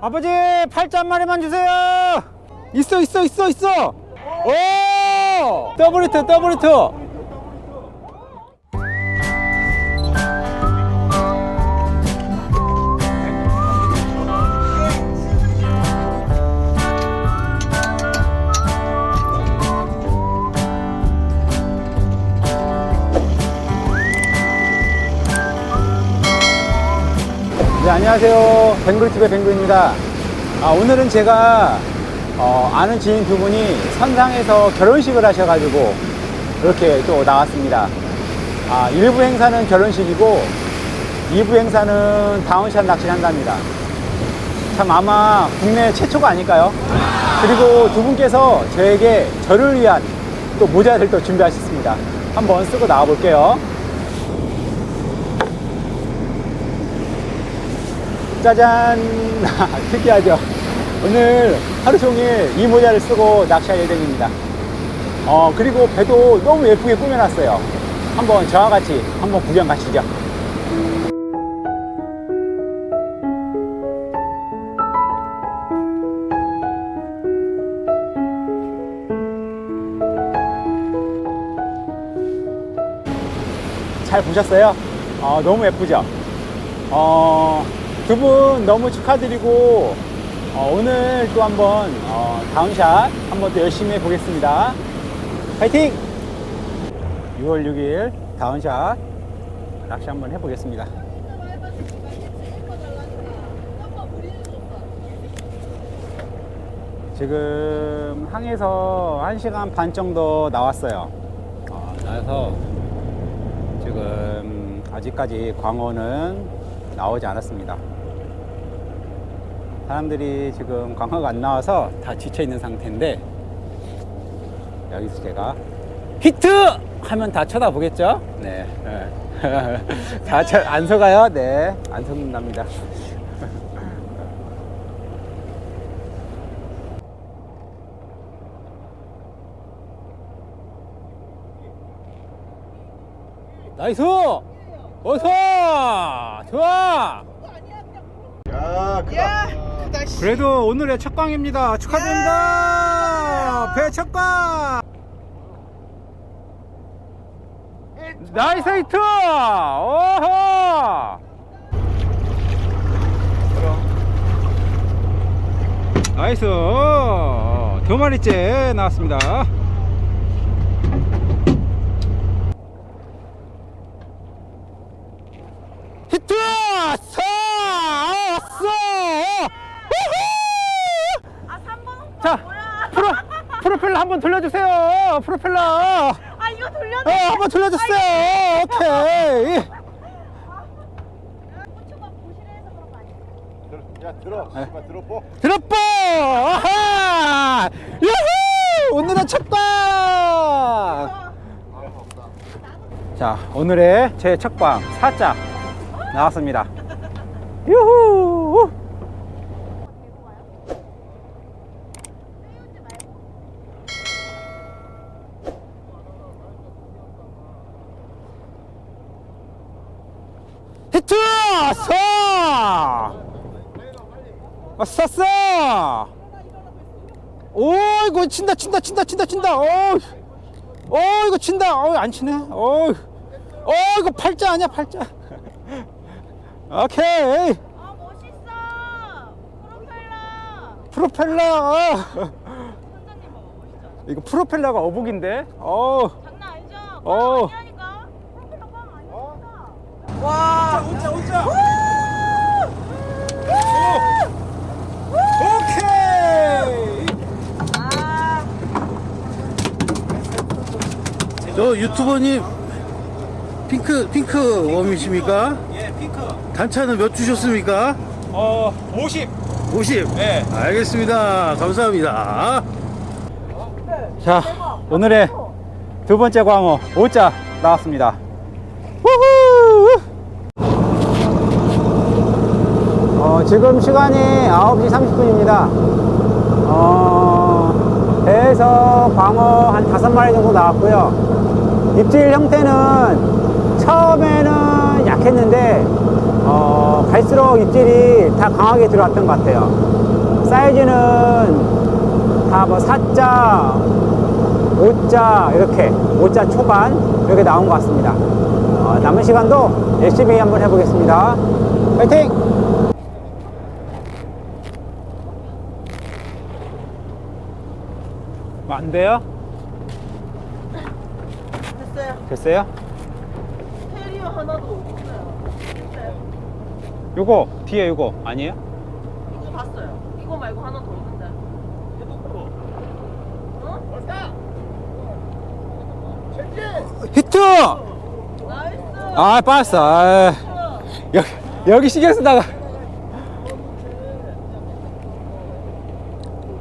아버지 팔자 한 마리만 주세요. 있어 있어 있어 있어. 오 더블 히트 더블 히트. 안녕하세요. 뱅글TV의 뱅글입니다. 아, 오늘은 제가 어, 아는 지인 두 분이 선상에서 결혼식을 하셔가지고 이렇게 또 나왔습니다. 아, 일부 행사는 결혼식이고 2부 행사는 다운샷 낚시를 한답니다. 참 아마 국내 최초가 아닐까요? 그리고 두 분께서 저에게 저를 위한 또 모자를 또 준비하셨습니다. 한번 쓰고 나와 볼게요. 짜잔! 특이하죠? 오늘 하루 종일 이 모자를 쓰고 낚시할 예정입니다. 어, 그리고 배도 너무 예쁘게 꾸며놨어요. 한번 저와 같이 한번 구경 가시죠. 잘 보셨어요? 어, 너무 예쁘죠? 어, 두 분 너무 축하드리고 어, 오늘 또 한번 어, 다운샷 한번 또 열심히 해보겠습니다. 파이팅! 6월 6일 다운샷 낚시 한번 해보겠습니다. 지금 항에서 1시간 반 정도 나왔어요. 어, 나와서 지금 아직까지 광어는 나오지 않았습니다. 사람들이 지금 광어가 안 나와서 다 지쳐 있는 상태인데 여기서 제가 히트 하면 다 쳐다보겠죠? 네. 다안 속아요? 네. 안 속는답니다. 나이스! 어서! 좋아! 야, 크다. 크다 씨. 그래도 오늘의 첫 광입니다. 축하드립니다. 배첫 광. 나이스 히트. 오호. 나이스. 두 마리째 나왔습니다. 히트! 사! 왔어! 우후! 아 3번 자, 프로, 프로펠러 한번 돌려주세요. 프로펠러. 어, 아 이거 돌려줘. 한번 돌려주세요. 오케이. 고추가 부실해서 그런 거 아니야? 들어, 야, 들어. 네. 씨발, 들어보. 드롭보! 아하! 유후! 오늘의 첫방! 자, 오늘의 제 첫방 사짝 나왔습니다. 유후! 히트! 서! 아, 쐈어! 오, 이거 친다, 친다, 친다, 친다, 친다. 어, 어, 이거 친다. 어, 안 치네. 어, 어, 이거 팔자 아니야, 팔자. 오케이. 아 멋있어. 프로펠러. 프로펠러. 선장님 봐봐 멋있죠? 이거 프로펠러가 어복인데? 어, 장난 아니죠? 어. 꽝 아니라니까. 프로펠러 꽝 아니야. 와. 온자, 온자. 오케이. 아. 저 유튜버님 핑크 핑크 웜이십니까? 예, 핑크. 단차는 몇 주셨습니까? 어, 50. 50. 네. 알겠습니다. 감사합니다. 자, 오늘의 두 번째 광어 5자 나왔습니다. 우후! 어, 지금 시간이 9시 30분입니다. 어, 배에서 광어 한 5마리 정도 나왔고요. 입질 형태는 처음에는 약했는데 어, 갈수록 입질이 다 강하게 들어왔던 것 같아요. 사이즈는 다 뭐 4자, 5자 이렇게 5자 초반 이렇게 나온 것 같습니다. 어, 남은 시간도 열심히 한번 해보겠습니다. 파이팅! 안 돼요? 됐어요. 됐어요? 테리어 하나도 없어요. 됐어요. 요거 뒤에 요거 아니에요? 이거 봤어요. 이거 말고 하나 더 있는데. 어? 히트! 나이스. 아 빠졌어. 아, 여기 여기 신경 쓰다가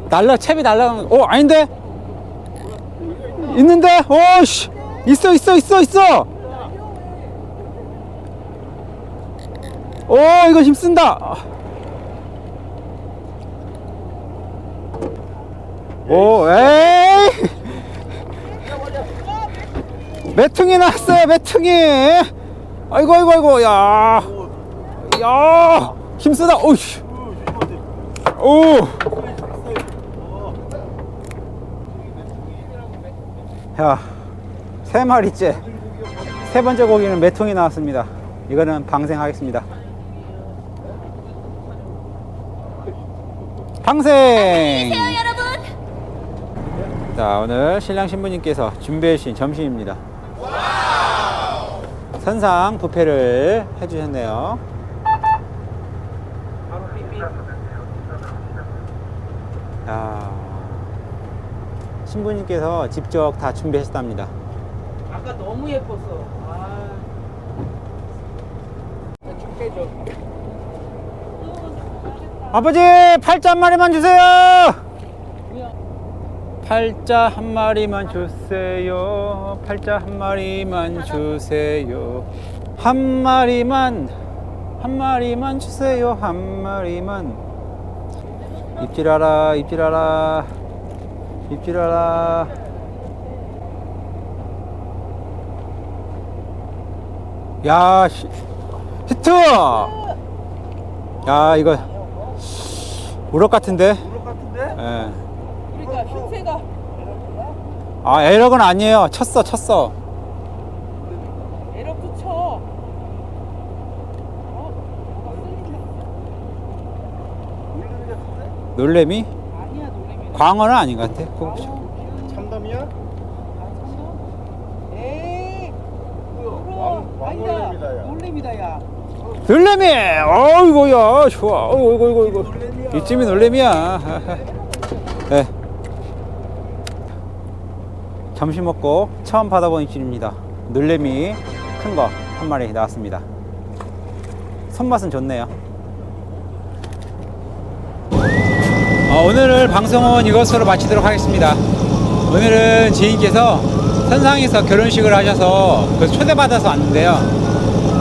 날라 채비 날라가는. 거. 어 아닌데? 있는데? 오씨 있어 있어 있어 있어. 오 이거 힘쓴다. 오 에이. 매퉁이 나왔어요 매퉁이 아이고 아이고 아이고 야, 야 힘쓰다 오이씨 오 야 세 마리째. 세 번째 고기는 매퉁이 나왔습니다. 이거는 방생하겠습니다. 방생! 자 오늘 신랑 신부님께서 준비해 주신 점심입니다. 선상 부페를 해주셨네요. 신부님께서 직접 다 준비하셨답니다. 아까 너무 예뻤어. 아. 아버지 팔자 한 마리만 주세요. 팔자 한 마리만 주세요. 팔자 한 마리만 주세요. 한 마리만 한 마리만 주세요. 한 마리만 입질하라 입질하라 입질하라. 야 시- 히트! 야 이거 우럭 같은데? 우럭 같은데? 예. 그러니까 흰새가 아 에러건 아니에요. 쳤어 쳤어. 에러프 쳐. 울리는 같은데? 놀래미? 광어는 아닌 것 같아. 그거 참담이야? 에이. 왕- 왕놀래미다, 야. 놀래미다 야. 놀래미! 어이구야 좋아. 어이구 이구 이구. 이쯤이 놀래미야. 네. 점심 먹고 처음 받아본 입질입니다. 놀래미 큰 거 한 마리 나왔습니다. 손맛은 좋네요. 어, 오늘을 방송은 이것으로 마치도록 하겠습니다. 오늘은 지인께서 선상에서 결혼식을 하셔서 그 초대받아서 왔는데요.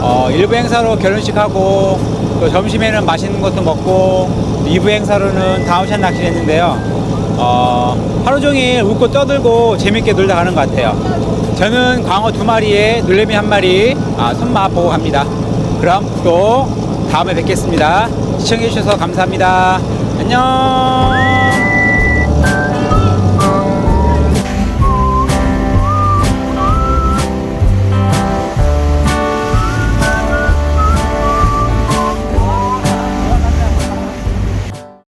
어, 일부 행사로 결혼식하고 또 점심에는 맛있는 것도 먹고 2부 행사로는 다운샷 낚시를 했는데요. 어, 하루 종일 웃고 떠들고 재밌게 놀다 가는 것 같아요. 저는 광어 두 마리에 놀래미 한 마리 아, 손맛 보고 갑니다. 그럼 또 다음에 뵙겠습니다. 시청해주셔서 감사합니다. 안녕!